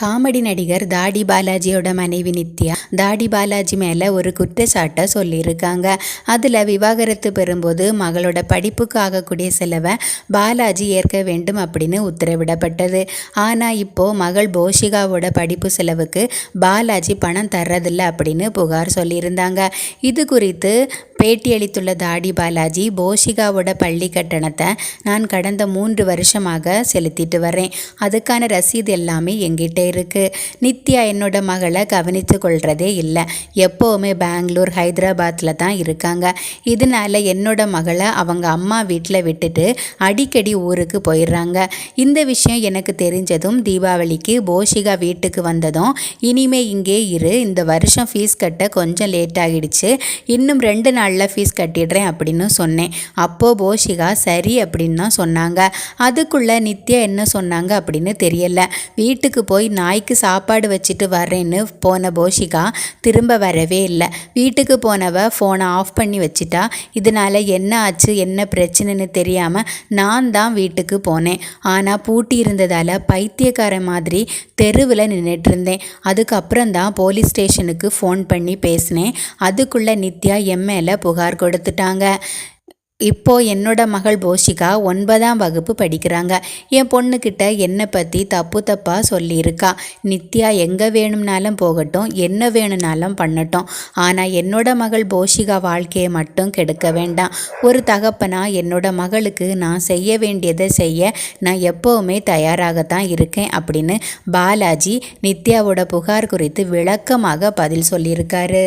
Comedy நடிகர் தாடி பாலாஜியோட மனைவி நித்யா தாடி பாலாஜி மேலே ஒரு குற்றச்சாட்டை சொல்லியிருக்காங்க. அதில் விவாகரத்து பெறும்போது மகளோட படிப்புக்கு ஆகக்கூடிய செலவை பாலாஜி ஏற்க வேண்டும் அப்படின்னு உத்தரவிடப்பட்டது. ஆனால் இப்போது மகள் போஷிகாவோட படிப்பு செலவுக்கு பாலாஜி பணம் தர்றதில்ல அப்படின்னு புகார் சொல்லியிருந்தாங்க. இது குறித்து பேட்டியளித்துள்ள தாடி பாலாஜி போஷிகாவோட பள்ளி கட்டணத்தை நான் கடந்த மூன்று வருஷமாக செலுத்திட்டு வரேன் அதுக்கான ரசீது எல்லாமே எங்கிட்ட இருக்குது நித்யா என்னோட மகளை கவனித்து கொள்கிறதே இல்லை. எப்போவுமே பெங்களூர் ஹைதராபாத்தில் தான் இருக்காங்க. இதனால என்னோட மகளை அவங்க அம்மா வீட்டில் விட்டுட்டு அடிக்கடி ஊருக்கு போயிடுறாங்க. இந்த விஷயம் எனக்கு தெரிஞ்சதும் தீபாவளிக்கு போஷிகா வீட்டுக்கு வந்ததும் இனிமே இங்கே இரு இந்த வருஷம் ஃபீஸ் கட்ட கொஞ்சம் லேட் ஆகிடுச்சு. இன்னும் ரெண்டு நாள் நாளில் ஃபீஸ் கட்டிடுறேன் அப்படின்னு சொன்னேன். அப்போது போஷிகா சரி அப்படின்னு தான் சொன்னாங்க. அதுக்குள்ளே நித்யா என்ன சொன்னாங்க அப்படின்னு தெரியல. வீட்டுக்கு போய் நாய்க்கு சாப்பாடு வச்சுட்டு வரேன்னு போன போஷிகா திரும்ப வரவே இல்லை. வீட்டுக்கு போனவ ஃபோனை ஆஃப் பண்ணி வச்சுட்டா. இதனால் என்ன ஆச்சு என்ன பிரச்சனைன்னு தெரியாமல் நான் தான் வீட்டுக்கு போனேன். ஆனால் பூட்டி இருந்ததால் பைத்தியக்கார மாதிரி தெருவில் நின்றுட்டு இருந்தேன். அதுக்கப்புறம் தான் போலீஸ் ஸ்டேஷனுக்கு ஃபோன் பண்ணி பேசினேன். அதுக்குள்ளே நித்யா என் மேலே புகார் கொடுத்துட்டாங்க. இப்போ என்னோட மகள் போஷிகா ஒன்பதாம் வகுப்பு படிக்கிறாங்க. என் பொண்ணுக்கிட்ட என்னை பற்றி தப்பு தப்பாக சொல்லியிருக்கா. நித்யா எங்கே வேணும்னாலும் போகட்டும் என்ன வேணும்னாலும் பண்ணட்டும். ஆனால் என்னோட மகள் போஷிகா வாழ்க்கையை மட்டும் கெடுக்க வேண்டாம். ஒரு தகப்பனா என்னோட மகளுக்கு நான் செய்ய வேண்டியதை செய்ய நான் எப்போவுமே தயாராகத்தான் இருக்கேன் அப்படின்னு பாலாஜி நித்யாவோட புகார் குறித்து விளக்கமாக பதில் சொல்லியிருக்காரு.